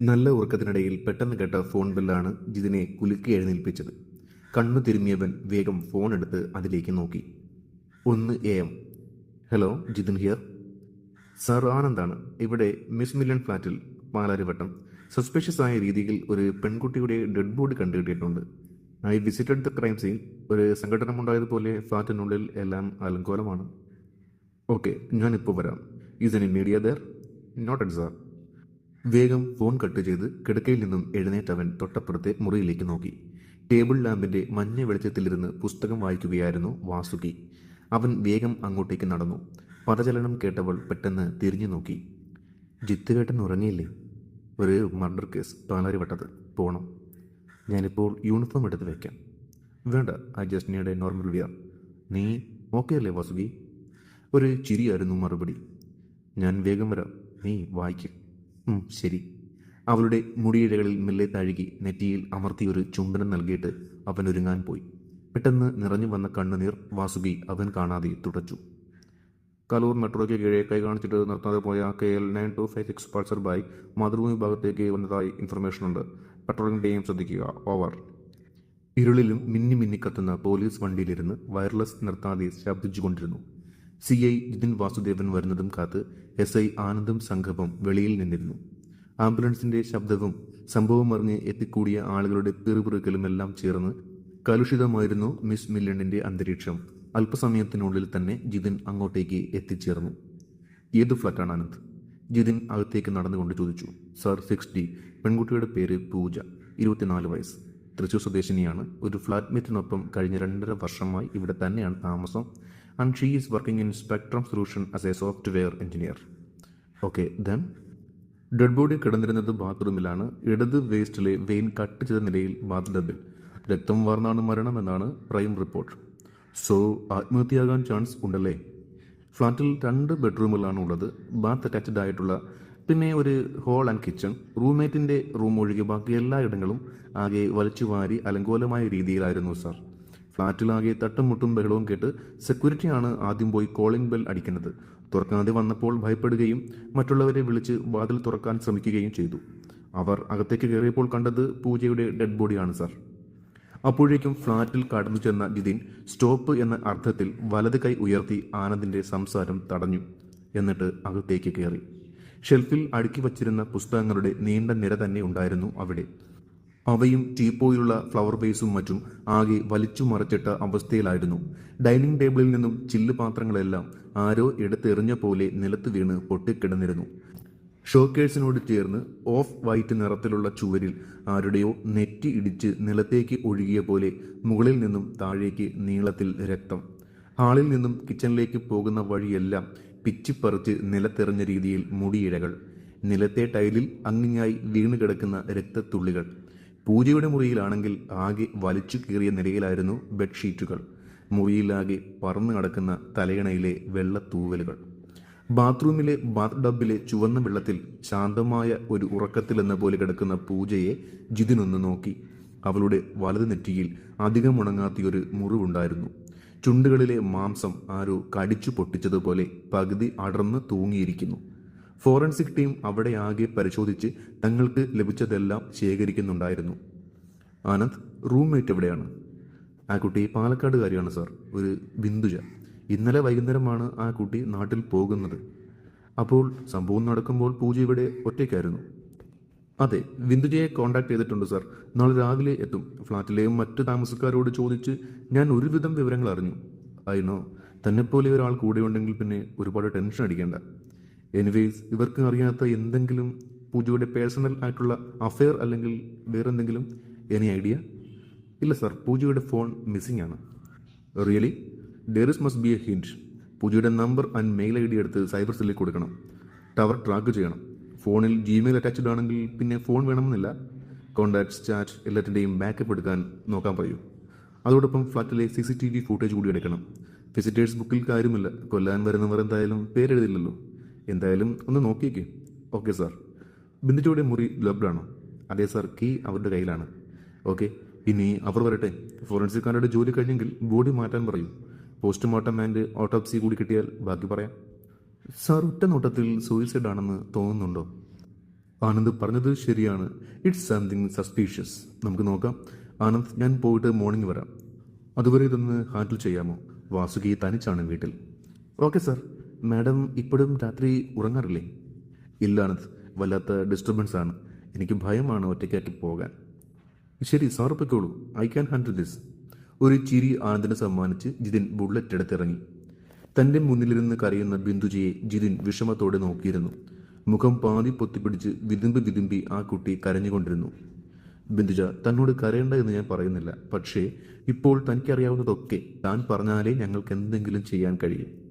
നല്ല ഉറക്കത്തിനിടയിൽ പെട്ടെന്ന് കേട്ട ഫോൺ ബെല്ലാണ് ജിതിനെ കുലുക്കി എഴുന്നേൽപ്പിച്ചത്. കണ്ണു തിരുമിയവൻ വേഗം ഫോൺ എടുത്ത് അതിലേക്ക് നോക്കി. ഒന്ന് A M. Hello Jithin here. Sir ആനന്ദാണ്. ഇവിടെ മിസ് മില്യൺ ഫ്ലാറ്റിൽ പാലാരിവട്ടം. സസ്പെഷ്യസ് ആയ രീതിയിൽ ഒരു പെൺകുട്ടിയുടെ dead body കണ്ടുകിട്ടിയിട്ടുണ്ട്. I visited the crime scene. ഒരു സംഘടനമുണ്ടായതുപോലെ ഫ്ലാറ്റിനുള്ളിൽ എല്ലാം അലങ്കോലമാണ്. ഓക്കെ ഞാനിപ്പോൾ വരാം. Is any media there not sir വേഗം ഫോൺ കട്ട് ചെയ്ത് കിടക്കയിൽ നിന്നും എഴുന്നേറ്റവൻ തൊട്ടപ്പുറത്തെ മുറിയിലേക്ക് നോക്കി. ടേബിൾ ലാമ്പിന്റെ മഞ്ഞ വെളിച്ചത്തിലിരുന്ന് പുസ്തകം വായിക്കുകയായിരുന്നു വാസുകി. അവൻ വേഗം അങ്ങോട്ടേക്ക് നടന്നു. പദചലനം കേട്ടവൾ പെട്ടെന്ന് തിരിഞ്ഞു നോക്കി. ജിത്തുകേട്ടൻ ഉറങ്ങിയില്ലേ? ഒരു മർഡർ കേസ് പാലാരിവട്ടത്ത്. പോകണം ഞാനിപ്പോൾ യൂണിഫോം എടുത്ത് വയ്ക്കാം വേണ്ട ഐ ജസ്റ്റ് നോർമൽ വിയർ. നീ ഓക്കെ അല്ലേ വാസുകി? ഒരു ചിരിയായിരുന്നു മറുപടി. ഞാൻ വേഗം വരാം. നീ വായിക്കും. ശരി. അവളുടെ മുടിയിഴകളിൽ മെല്ലെ തഴുകി നെറ്റിയിൽ അമർത്തിയൊരു ചുംബനം നൽകിയിട്ട് അവൻ ഒരുങ്ങാൻ പോയി. പെട്ടെന്ന് നിറഞ്ഞു വന്ന കണ്ണുനീർ വാസുകി അവൻ കാണാതെ തുടച്ചു. കലൂർ മെട്രോയ്ക്ക് കീഴെ കൈ കാണിച്ചിട്ട് നിർത്താതെ പോയ K L nine two five six Pulsar by Mathrubhumi ഭാഗത്തേക്ക് വന്നതായി ഇൻഫർമേഷൻ ഉണ്ട്. പെട്രോളിംഗ് ടീം ശ്രദ്ധിക്കുക. ഓവർ ഇരുളിലും മിന്നി മിന്നി കത്തുന്ന പോലീസ് വണ്ടിയിലിരുന്ന് വയർലെസ് നിർത്താതെ ശബ്ദിച്ചുകൊണ്ടിരുന്നു. സി ഐ ജിതിൻ വാസുദേവൻ വരുന്നതും കാത്ത് എസ് ഐ ആനന്ദും സംഘവും വെളിയിൽ നിന്നിരുന്നു. ആംബുലൻസിന്റെ ശബ്ദവും സംഭവം അറിഞ്ഞ് എത്തിക്കൂടിയ ആളുകളുടെ പിറുപിറുക്കലും എല്ലാം ചേർന്ന് കലുഷിതമായിരുന്നു മിസ് മില്ലണിന്റെ അന്തരീക്ഷം. അല്പസമയത്തിനുള്ളിൽ തന്നെ ജിതിൻ അങ്ങോട്ടേക്ക് എത്തിച്ചേർന്നു. ഏത് ഫ്ലാറ്റാണ് ആനന്ദ് ജിതിൻ അകത്തേക്ക് നടന്നുകൊണ്ട് ചോദിച്ചു. Sir six D. പെൺകുട്ടിയുടെ പേര് പൂജ. ഇരുപത്തിനാല് വയസ്സ്. തൃശൂർ സ്വദേശിനിയാണ്. ഒരു ഫ്ലാറ്റ്മേറ്റിനൊപ്പം കഴിഞ്ഞ രണ്ടര വർഷമായി ഇവിടെ തന്നെയാണ് താമസം. And she is working in Spectrum Solution as a software engineer. Okay then dead body കിടന്നിരുന്നത് ബാത്റൂമിലാണ്. ഇടത് വേസ്റ്റിലെ വെയിൻ കട്ട് ചെയ്ത നിലയിൽ ബാത്ത് രക്തം വാർന്നാണ് മരണമെന്നാണ് പ്രൈം റിപ്പോർട്ട്. സോ ആത്മഹത്യയാകാൻ ചാൻസ് ഉണ്ടല്ലേ? ഫ്ലാറ്റിൽ രണ്ട് ബെഡ്റൂമുകളാണ് ഉള്ളത്. ബാത്ത് അറ്റാച്ച്ഡ് ആയിട്ടുള്ള. പിന്നെ ഒരു ഹോൾ ആൻഡ് കിച്ചൺ റൂംമേറ്റിന്റെ റൂം ഒഴികെ ബാക്കി എല്ലാ ഇടങ്ങളും ആകെ വലിച്ചു വാരി അലങ്കോലമായ രീതിയിലായിരുന്നു സാർ ഫ്ലാറ്റിലാകെ തട്ടും മുട്ടും ബഹളവും കേട്ട് സെക്യൂരിറ്റിയാണ് ആദ്യം പോയി കോളിംഗ് ബെൽ അടിക്കുന്നത്. തുറക്കാതെ വന്നപ്പോൾ ഭയപ്പെടുകയും മറ്റുള്ളവരെ വിളിച്ച് വാതിൽ തുറക്കാൻ ശ്രമിക്കുകയും ചെയ്തു. അവർ അകത്തേക്ക് കയറിയപ്പോൾ കണ്ടത് പൂജയുടെ ഡെഡ് ബോഡിയാണ് സാർ അപ്പോഴേക്കും ഫ്ളാറ്റിൽ കടന്നു ചെന്ന ജിതിൻ സ്റ്റോപ്പ് എന്ന അർത്ഥത്തിൽ വലത് കൈ ഉയർത്തി ആനന്ദിന്റെ സംസാരം തടഞ്ഞു. എന്നിട്ട് അകത്തേക്ക് കയറി. ഷെൽഫിൽ അടുക്കി വച്ചിരുന്ന പുസ്തകങ്ങളുടെ നീണ്ട നിര തന്നെ ഉണ്ടായിരുന്നു അവിടെ. അവയും ടീപ്പോയിലുള്ള ഫ്ലവർ ബേസും മറ്റും ആകെ വലിച്ചു മറച്ചിട്ട അവസ്ഥയിലായിരുന്നു. ഡൈനിങ് ടേബിളിൽ നിന്നും ചില്ല് പാത്രങ്ങളെല്ലാം ആരോ എടുത്തെറിഞ്ഞ പോലെ നിലത്ത് വീണ് പൊട്ടിക്കിടന്നിരുന്നു. ഷോക്കേഴ്സിനോട് ചേർന്ന് ഓഫ് വൈറ്റ് നിറത്തിലുള്ള ചുവരിൽ ആരുടെയോ നെറ്റി ഇടിച്ച് നിലത്തേക്ക് ഒഴുകിയ പോലെ മുകളിൽ നിന്നും താഴേക്ക് നീളത്തിൽ രക്തം. ഹാളിൽ നിന്നും കിച്ചണിലേക്ക് പോകുന്ന വഴിയെല്ലാം പിച്ചിപ്പറിച്ച് നിലത്തെറിഞ്ഞ രീതിയിൽ മുടിയിഴകൾ. നിലത്തെ ടൈലിൽ അങ്ങിങ്ങായി വീണ് കിടക്കുന്ന രക്തത്തുള്ളികൾ. പൂജയുടെ മുറിയിലാണെങ്കിൽ ആകെ വലിച്ചു കീറിയ നിലയിലായിരുന്നു ബെഡ്ഷീറ്റുകൾ. മുറിയിലാകെ പറന്നു കിടക്കുന്ന വെള്ള തൂവലുകൾ ബാത്റൂമിലെ ബാത്ത് ഡബിലെ ചുവന്ന വെള്ളത്തിൽ ശാന്തമായ ഒരു ഉറക്കത്തിലെന്ന പോലെ കിടക്കുന്ന പൂജയെ ജിതിനൊന്ന് നോക്കി. അവളുടെ വലത് നെറ്റിയിൽ അധികം ഉണങ്ങാത്തിയൊരു മുറിവുണ്ടായിരുന്നു. ചുണ്ടുകളിലെ മാംസം ആരോ കടിച്ചു പൊട്ടിച്ചതുപോലെ പകുതി അടർന്ന് തൂങ്ങിയിരിക്കുന്നു. ഫോറൻസിക് ടീം അവിടെ ആകെ പരിശോധിച്ച് തങ്ങൾക്ക് ലഭിച്ചതെല്ലാം ശേഖരിക്കുന്നുണ്ടായിരുന്നു. ആനന്ദ് റൂംമേറ്റ് എവിടെയാണ്? ആ കുട്ടി പാലക്കാടുകാരിയാണ് സാർ. ഒരു ബിന്ദുജ. ഇന്നലെ വൈകുന്നേരമാണ് ആ കുട്ടി നാട്ടിൽ പോകുന്നത്. അപ്പോൾ സംഭവം നടക്കുമ്പോൾ പൂജ ഇവിടെ ഒറ്റയ്ക്കായിരുന്നു. അതെ ബിന്ദുജയെ കോൺടാക്ട് ചെയ്തിട്ടുണ്ട് സാർ. നാളെ രാവിലെ എത്തും. ഫ്ലാറ്റിലെ മറ്റു താമസക്കാരോട് ചോദിച്ച് ഞാൻ ഒരുവിധം വിവരങ്ങൾ അറിഞ്ഞു. അയിനോ തന്നെപ്പോലെ ഒരാൾ കൂടെ ഉണ്ടെങ്കിൽ പിന്നെ ഒരുപാട് ടെൻഷൻ അടിക്കേണ്ട. എനിവേസ് ഇവർക്ക് അറിയാത്ത എന്തെങ്കിലും പൂജയുടെ പേഴ്സണൽ ആയിട്ടുള്ള അഫെയർ അല്ലെങ്കിൽ വേറെ എന്തെങ്കിലും എനി ഐഡിയ ഇല്ല സാർ പൂജയുടെ ഫോൺ മിസ്സിംഗ് ആണ്. Really there's must be a hint പൂജയുടെ number and mail I D എടുത്ത് സൈബർ സെല്ലിൽ കൊടുക്കണം. ടവർ ട്രാക്ക് ചെയ്യണം. ഫോണിൽ ജിമെയിൽ അറ്റാച്ച്ഡ് ആണെങ്കിൽ പിന്നെ ഫോൺ വേണമെന്നില്ല. കോൺടാക്ട്സ് ചാറ്റ് എല്ലാത്തിന്റെയും ബാക്കപ്പ് എടുക്കാൻ നോക്കാൻ പറയൂ. അതോടൊപ്പം ഫ്ലാറ്റിലെ C C T V footage കൂടി എടുക്കണം. വിസിറ്റേഴ്സ് ബുക്കിൽ കാര്യമില്ല. കൊല്ലാൻ വരുന്നവർ എന്തായാലും പേരെഴുതില്ലല്ലോ. എന്തായാലും ഒന്ന് നോക്കിയേക്ക്. Okay sir. ബിന്ദുജയുടെ മുറി ലോക്ക്ഡാണോ അതെ സാർ. കീ അവരുടെ കയ്യിലാണ്. ഓക്കെ ഇനി അവർ വരട്ടെ. ഫോറൻസിക്കാരുടെ ജോലി കഴിഞ്ഞെങ്കിൽ ബോഡി മാറ്റാൻ പറയും. പോസ്റ്റ്മോർട്ടം ആൻഡ് ഓട്ടോപ്സി കൂടി കിട്ടിയാൽ ബാക്കി പറയാം. സാർ ഒറ്റ നോട്ടത്തിൽ സൂയിസൈഡ് ആണെന്ന് തോന്നുന്നുണ്ടോ? ആനന്ദ് പറഞ്ഞത് ശരിയാണ്. ഇറ്റ്സ് സംതിങ് സസ്പീഷ്യസ് നമുക്ക് നോക്കാം. ആനന്ദ് ഞാൻ പോയിട്ട് മോർണിംഗ് വരാം. അതുവരെ ഇതൊന്ന് ഹാൻഡിൽ ചെയ്യാമോ? വാസുകി തനിച്ചാണ് വീട്ടിൽ. Okay sir. മാഡം ഇപ്പോഴും രാത്രി ഉറങ്ങാറില്ലേ? ഇല്ല ആനന്ദ് വല്ലാത്ത ഡിസ്റ്റർബൻസ് ആണ്. എനിക്ക് ഭയമാണ് ഒറ്റയ്ക്കാക്കി പോകാൻ. ശരി സമർപ്പിക്കോളൂ ഐ ക്യാൻ ഹാൻഡിൽ ദിസ് ഒരു ചിരി ആനന്ദിനെ സമ്മാനിച്ച് ജിതിൻ ബുള്ളറ്റ് എടുത്തിറങ്ങി. തന്റെ മുന്നിലിരുന്ന് കരയുന്ന ബിന്ദുജിയെ ജിതിൻ വിഷമത്തോടെ നോക്കിയിരുന്നു. മുഖം പാതി പൊത്തിപ്പിടിച്ച് വിതുമ്പി വിതുമ്പി ആ കുട്ടി കരഞ്ഞുകൊണ്ടിരുന്നു. ബിന്ദുജ തന്നോട് കരയണ്ട എന്ന് ഞാൻ പറയുന്നില്ല. പക്ഷേ ഇപ്പോൾ തനിക്കറിയാവുന്നതൊക്കെ താൻ പറഞ്ഞാലേ ഞങ്ങൾക്ക് എന്തെങ്കിലും ചെയ്യാൻ കഴിയും.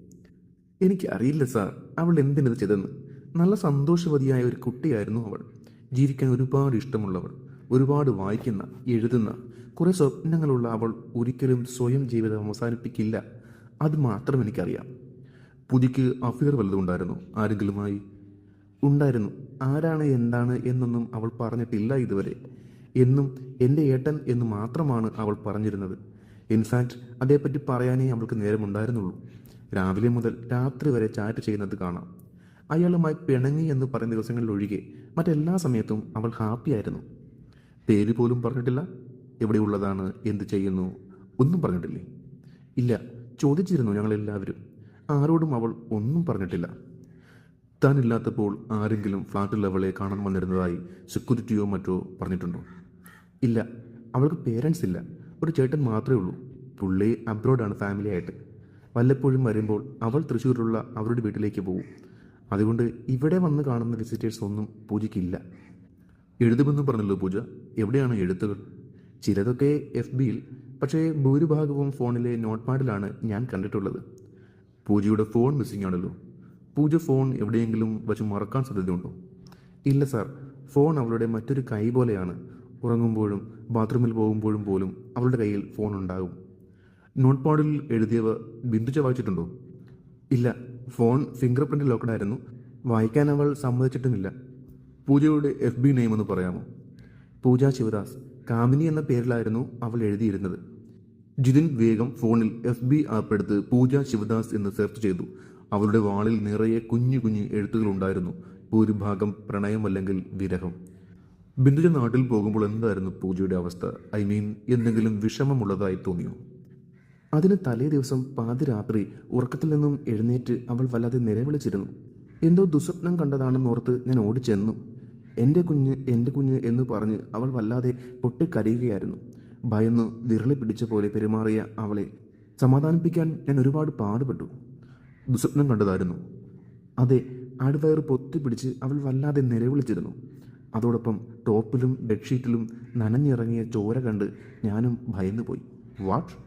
എനിക്ക് അറിയില്ല സാർ. അവൾ എന്തിനത് ചെയ്തെന്ന്. നല്ല സന്തോഷവതിയായ ഒരു കുട്ടിയായിരുന്നു അവൾ. ജീവിക്കാൻ ഒരുപാട് ഇഷ്ടമുള്ളവൾ. ഒരുപാട് വായിക്കുന്ന എഴുതുന്ന കുറേ സ്വപ്നങ്ങളുള്ള അവൾ ഒരിക്കലും സ്വയം ജീവിതം അവസാനിപ്പിക്കില്ല. അത് മാത്രം എനിക്കറിയാം. പുതിക്ക് അഫിയർ വല്ലതും ഉണ്ടായിരുന്നു ആരെങ്കിലുമായി? ഉണ്ടായിരുന്നു. ആരാണ് എന്താണ് എന്നൊന്നും അവൾ പറഞ്ഞിട്ടില്ല ഇതുവരെ. എന്നും എന്റെ ഏട്ടൻ എന്ന് മാത്രമാണ് അവൾ പറഞ്ഞിരുന്നത്. ഇൻഫാക്റ്റ് അതേപ്പറ്റി പറയാനേ അവൾക്ക് നേരമുണ്ടായിരുന്നുള്ളൂ. രാവിലെ മുതൽ രാത്രി വരെ ചാറ്റ് ചെയ്യുന്നത് കാണാം. അയാളുമായി പിണങ്ങി എന്ന് പറയുന്ന ദിവസങ്ങളിലൊഴികെ മറ്റെല്ലാ സമയത്തും അവൾ ഹാപ്പിയായിരുന്നു പേര് പോലും പറഞ്ഞിട്ടില്ല എവിടെ ഉള്ളതാണ്? എന്ത് ചെയ്യുന്നു? ഒന്നും പറഞ്ഞിട്ടില്ലേ? ഇല്ല ചോദിച്ചിരുന്നു ഞങ്ങളെല്ലാവരും. ആരോടും അവൾ ഒന്നും പറഞ്ഞിട്ടില്ല. താനില്ലാത്തപ്പോൾ ആരെങ്കിലും ഫ്ലാറ്റിൽ അവളെ കാണാൻ വന്നിരുന്നതായി സെക്യൂരിറ്റിയോ മറ്റോ പറഞ്ഞിട്ടുണ്ടോ? ഇല്ല അവൾക്ക് പേരൻസ് ഇല്ല. ഒരു ചേട്ടൻ മാത്രമേ ഉള്ളൂ. പുള്ളി അബ്രോഡാണ് ഫാമിലി ആയിട്ട്. വല്ലപ്പോഴും വരുമ്പോൾ അവൾ തൃശ്ശൂരിലുള്ള അവരുടെ വീട്ടിലേക്ക് പോകും അതുകൊണ്ട് ഇവിടെ വന്ന് കാണുന്ന വിസിറ്റേഴ്സ് ഒന്നും പൂജയ്ക്കില്ല. എഴുതുമെന്ന് പറഞ്ഞല്ലോ പൂജ. എവിടെയാണ് എഴുത്തുകൾ? ചിലതൊക്കെ എഫ് ബിയിൽ പക്ഷേ ഭൂരിഭാഗവും ഫോണിലെ നോട്ട് പാഡിലാണ് ഞാൻ കണ്ടിട്ടുള്ളത്. പൂജയുടെ ഫോൺ മിസ്സിംഗ് ആണല്ലോ. പൂജ ഫോൺ എവിടെയെങ്കിലും വച്ച് മറക്കാൻ സാധ്യതയുണ്ടോ? ഇല്ല സാർ. ഫോൺ അവളുടെ മറ്റൊരു കൈ പോലെയാണ്. ഉറങ്ങുമ്പോഴും ബാത്റൂമിൽ പോകുമ്പോഴും പോലും അവളുടെ കയ്യിൽ ഫോൺ ഉണ്ടാകും. നോട്ട് പാഡിൽ എഴുതിയവ ബിന്ദുച്ച വായിച്ചിട്ടുണ്ടോ? ഇല്ല. ഫോൺ ഫിംഗർ പ്രിന്റ് ലോക്കഡായിരുന്നു വായിക്കാൻ അവൾ സമ്മതിച്ചിട്ടുമില്ല. പൂജയുടെ എഫ് ബി നെയിം എന്ന് പറയാമോ? പൂജ ശിവദാസ്. കാമിനി എന്ന പേരിലായിരുന്നു അവൾ എഴുതിയിരുന്നത്. ജിതിൻ വേഗം ഫോണിൽ എഫ് ബി ആപ്പ് എടുത്ത് പൂജ ശിവദാസ് എന്ന് സെർച്ച് ചെയ്തു. അവളുടെ വാളിൽ നിറയെ കുഞ്ഞു കുഞ്ഞു എഴുത്തുകൾ ഉണ്ടായിരുന്നു. ഭൂരിഭാഗം പ്രണയമല്ലെങ്കിൽ വിരഹം. ബിന്ദുജ നാട്ടിൽ പോകുമ്പോൾ എന്തായിരുന്നു പൂജയുടെ അവസ്ഥ? ഐ മീൻ എന്തെങ്കിലും വിഷമമുള്ളതായി തോന്നിയോ? അതിന് തലേ ദിവസം പാതിരാത്രി ഉറക്കത്തിൽ നിന്നും എഴുന്നേറ്റ് അവൾ വല്ലാതെ നിലവിളിച്ചിരുന്നു. എന്തോ ദുസ്വപ്നം കണ്ടതാണെന്നോർത്ത് ഞാൻ ഓടിച്ചെന്നു. എന്റെ കുഞ്ഞ് എന്റെ കുഞ്ഞ് എന്ന് പറഞ്ഞ് അവൾ വല്ലാതെ പൊട്ടിക്കരയുകയായിരുന്നു. ഭയന്ന് വിരളി പിടിച്ച പോലെ പെരുമാറിയ അവളെ സമാധാനിപ്പിക്കാൻ ഞാൻ ഒരുപാട് പാടുപെട്ടു. ദുസ്വപ്നം കണ്ടതായിരുന്നു. അതെ ആടുവയർ പൊത്തി പിടിച്ച് അവൾ വല്ലാതെ നിലവിളിച്ചിരുന്നു. അതോടൊപ്പം ടോപ്പിലും ബെഡ്ഷീറ്റിലും നനഞ്ഞിറങ്ങിയ ചോര കണ്ട് ഞാനും ഭയന്നുപോയി. വാട്ട്?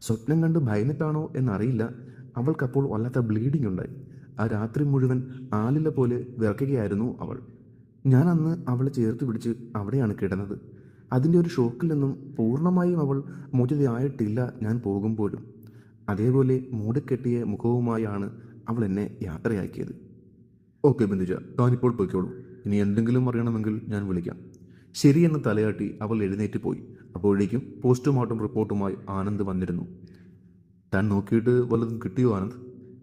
സ്വപ്നം കണ്ട് ഭയന്നിട്ടാണോ എന്നറിയില്ല. അവൾക്കപ്പോൾ വല്ലാത്ത ബ്ലീഡിംഗ് ഉണ്ടായി. ആ രാത്രി മുഴുവൻ ആലില പോലെ വിറക്കുകയായിരുന്നു അവൾ. ഞാൻ അന്ന് അവളെ ചേർത്ത് പിടിച്ച് അവിടെയാണ് കിടന്നത്. അതിന്റെ ഒരു ഷോക്കിൽ നിന്നും പൂർണമായും അവൾ മോചിതയായിട്ടില്ല ഞാൻ പോകുമ്പോഴും. അതേപോലെ മൂടിക്കെട്ടിയ മുഖവുമായാണ് അവൾ എന്നെ യാത്രയാക്കിയത്. ഓക്കെ ബിന്ദുജ താനിപ്പോൾ പോയിക്കോളൂ. ഇനി എന്തെങ്കിലും അറിയണമെങ്കിൽ ഞാൻ വിളിക്കാം. ശരിയെന്ന് തലയാട്ടി അവൾ എഴുന്നേറ്റ് പോയി. അപ്പോഴേക്കും പോസ്റ്റ്മോർട്ടം റിപ്പോർട്ടുമായി ആനന്ദ് വന്നിരുന്നു. താൻ നോക്കിയിട്ട് വല്ലതും കിട്ടിയോ ആനന്ദ്?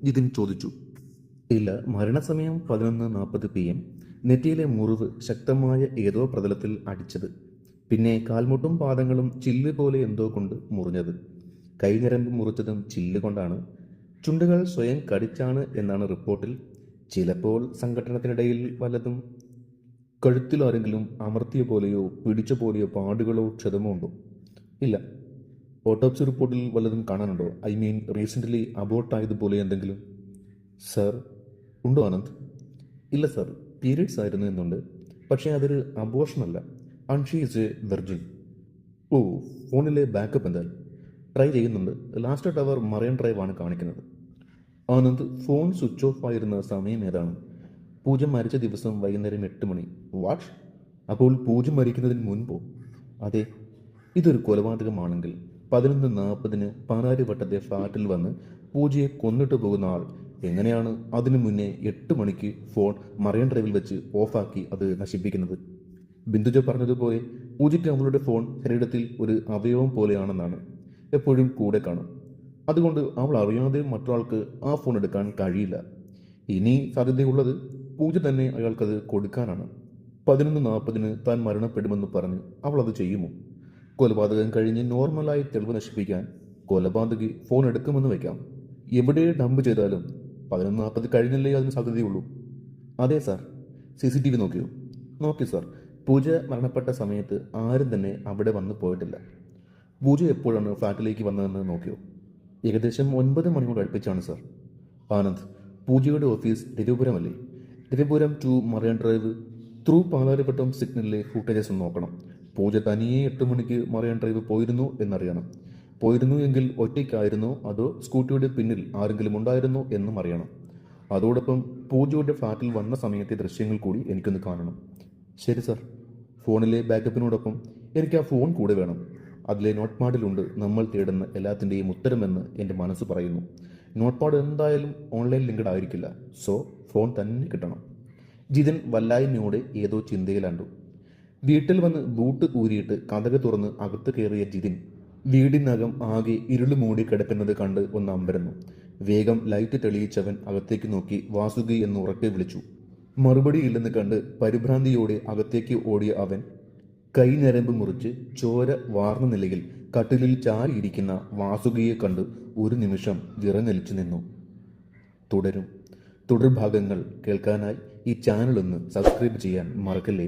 ജിതിൻ ചോദിച്ചു. ഇല്ല മരണസമയം പതിനൊന്ന് നാൽപ്പത് പി എം. നെറ്റിയിലെ മുറിവ് ശക്തമായ ഏതോ പ്രതലത്തിൽ അടിച്ചത്. പിന്നെ കാൽമുട്ടും പാദങ്ങളും ചില്ല് പോലെ എന്തോ കൊണ്ട് മുറിഞ്ഞത്. കൈഞരമ്പ് മുറിച്ചതും ചില്ല് കൊണ്ടാണ്. ചുണ്ടുകൾ സ്വയം കടിച്ചാണ് എന്നാണ് റിപ്പോർട്ടിൽ. ചിലപ്പോൾ സംഘടനത്തിനിടയിൽ വല്ലതും കഴുത്തിൽ ആരെങ്കിലും അമർത്തിയ പോലെയോ പിടിച്ച പോലെയോ പാടുകളോ ക്ഷതമോ ഉണ്ടോ? ഇല്ല. ഓട്ടോപ്സി റിപ്പോർട്ടിൽ വല്ലതും കാണാനുണ്ടോ? ഐ മീൻ റീസെന്റ്ലി അബോട്ടായതുപോലെ എന്തെങ്കിലും? സർ ഉണ്ടോ ആനന്ദ് ഇല്ല സർ പീരീഡ്സ് ആയിരുന്നു എന്നുണ്ട്. പക്ഷേ അതൊരു അബോഷനല്ല and she is a virgin. Oh ഫോണിലെ ബാക്കപ്പ് എന്തായാലും. ട്രൈ ചെയ്യുന്നുണ്ട്. ലാസ്റ്റ് ടവർ മറൈൻ ഡ്രൈവ് ആണ് കാണിക്കുന്നത്. ആനന്ദ് ഫോൺ സ്വിച്ച് ഓഫ് ആയിരുന്ന സമയം ഏതാണ്? പൂജ മരിച്ച ദിവസം വൈകുന്നേരം എട്ട് മണി. വാട്ട് അപ്പോൾ പൂജ മരിക്കുന്നതിന് മുൻപോ? അതെ ഇതൊരു കൊലപാതകമാണെങ്കിൽ പതിനൊന്ന് നാൽപ്പതിന് പാലാരിവട്ടത്തെ ഫ്ലാറ്റിൽ വന്ന് പൂജയെ കൊന്നിട്ട് പോകുന്ന ആൾ എങ്ങനെയാണ് അതിനു മുന്നേ എട്ട് മണിക്ക് ഫോൺ മറൈൻ ഡ്രൈവിൽ വെച്ച് ഓഫാക്കി അത് നശിപ്പിക്കുന്നത്? ബിന്ദുജ പറഞ്ഞതുപോലെ പൂജയ്ക്ക് അവളുടെ ഫോൺ ശരീരത്തിൽ ഒരു അവയവം പോലെയാണെന്നാണ് എപ്പോഴും കൂടെ കാണും. അതുകൊണ്ട് അവൾ അറിയാതെ മറ്റൊരാൾക്ക് ആ ഫോൺ എടുക്കാൻ കഴിയില്ല. ഇനി സാധ്യതയുള്ളത് പൂജ തന്നെ അയാൾക്കത് കൊടുക്കാനാണ്. പതിനൊന്ന് നാൽപ്പതിന് താൻ മരണപ്പെടുമെന്ന് പറഞ്ഞ് അവൾ അത് ചെയ്യുമോ? കൊലപാതകം കഴിഞ്ഞ് നോർമലായി തെളിവ് നശിപ്പിക്കാൻ കൊലപാതകി ഫോൺ എടുക്കുമെന്ന് വയ്ക്കാം എവിടെ ഡംപ് ചെയ്താലും പതിനൊന്ന് നാൽപ്പത് കഴിഞ്ഞല്ലേ അതിന് സാധ്യതയുള്ളൂ. അതെ sir C C T V നോക്കിയോ? നോക്കി സാർ പൂജ മരണപ്പെട്ട സമയത്ത് ആരും തന്നെ അവിടെ വന്ന് പോയിട്ടില്ല. പൂജ എപ്പോഴാണ് ഫ്ലാറ്റിലേക്ക് വന്നതെന്ന് നോക്കിയോ? ഏകദേശം ഒൻപത് മണിയോട് അടുപ്പിച്ചാണ് സാർ. ആനന്ദ് പൂജയുടെ office രവിപുരമല്ലേ Ravipuram to Marine Drive through Palarivattom സിഗ്നലിലെ footages നോക്കണം. പൂജ തനിയെ എട്ട് മണിക്ക് മറൈൻ ഡ്രൈവ് പോയിരുന്നു എന്നറിയണം. പോയിരുന്നു എങ്കിൽ ഒറ്റയ്ക്കായിരുന്നോ അതോ സ്കൂട്ടിയുടെ പിന്നിൽ ആരെങ്കിലും ഉണ്ടായിരുന്നോ എന്നും അറിയണം. അതോടൊപ്പം പൂജയുടെ ഫ്ലാറ്റിൽ വന്ന സമയത്തെ ദൃശ്യങ്ങൾ കൂടി എനിക്കൊന്ന് കാണണം. ശരി സാർ ഫോണിലെ ബാക്കപ്പിനോടൊപ്പം എനിക്ക് ആ ഫോൺ കൂടെ വേണം. അതിലെ നോട്ട്പാഡിലുണ്ട് നമ്മൾ തേടുന്ന എല്ലാത്തിന്റെയും ഉത്തരമെന്ന് എന്റെ മനസ്സ് പറയുന്നു. നോട്ട്പാഡ് എന്തായാലും ഓൺലൈൻ ലിങ്ക്ഡ് ആയിരിക്കില്ല. സോ ഫോൺ തന്നെ കിട്ടണം. ജിതൻ വല്ലായ്മയോടെ ഏതോ ചിന്തയിലാണ്ടു വീട്ടിൽ വന്ന് ബൂട്ട് ഊരിയിട്ട് കഥക് തുറന്ന് അകത്ത് കയറിയ ജിതിൻ വീടിനകം ആകെ ഇരുളു മൂടി കിടക്കുന്നത് കണ്ട് ഒന്ന് അമ്പരന്നു. വേഗം ലൈറ്റ് തെളിയിച്ചവൻ അകത്തേക്ക് നോക്കി വാസുകി എന്ന് ഉറക്കെ വിളിച്ചു. മറുപടിയില്ലെന്ന് കണ്ട് പരിഭ്രാന്തിയോടെ അകത്തേക്ക് ഓടിയ അവൻ കൈനരമ്പ് മുറിച്ച് ചോര വാർന്ന നിലയിൽ കട്ടിലിൽ ചാരിയിരിക്കുന്ന വാസുകിയെ കണ്ട് ഒരു നിമിഷം വിറങ്ങലിച്ചു നിന്നു. തുടരും. തുടർഭാഗങ്ങൾ കേൾക്കാനായി ഈ ചാനൽ ഒന്ന് സബ്സ്ക്രൈബ് ചെയ്യാൻ മറക്കല്ലേ?